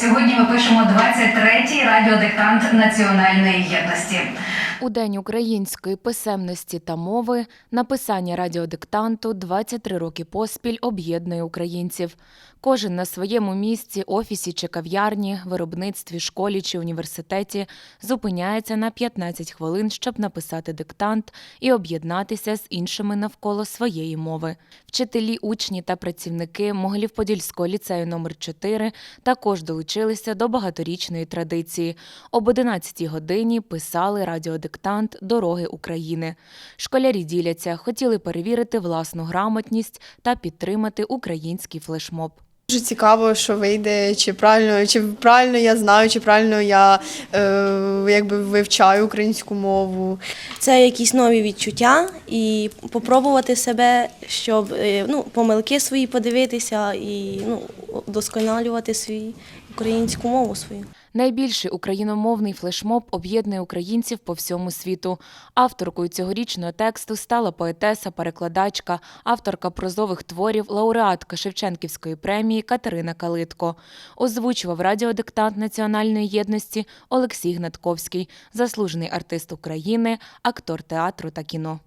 Сьогодні ми пишемо 23-й радіодиктант національної єдності. У День української писемності та мови написання радіодиктанту 23 роки поспіль об'єднує українців. Кожен на своєму місці, офісі чи кав'ярні, виробництві, школі чи університеті зупиняється на 15 хвилин, щоб написати диктант і об'єднатися з іншими навколо своєї мови. Вчителі, учні та працівники Могилів-Подільського ліцею номер 4 також долучилися до багаторічної традиції. Об 11 годині писали радіодиктант Дороги України. Школярі діляться, хотіли перевірити власну грамотність та підтримати український флешмоб. Дуже цікаво, що вийде, чи правильно, чи правильно я знаю, чи правильно я е, якби вивчаю українську мову. Це якісь нові відчуття і попробувати себе, щоб е, ну, помилки свої подивитися і ну, вдосконалювати свій українську мову свою. Найбільший україномовний флешмоб об'єднує українців по всьому світу. Авторкою цьогорічного тексту стала поетеса, перекладачка, авторка прозових творів, лауреатка Шевченківської премії Катерина Калитко. Озвучував радіодиктант національної єдності Олексій Гнатковський, заслужений артист України, актор театру та кіно.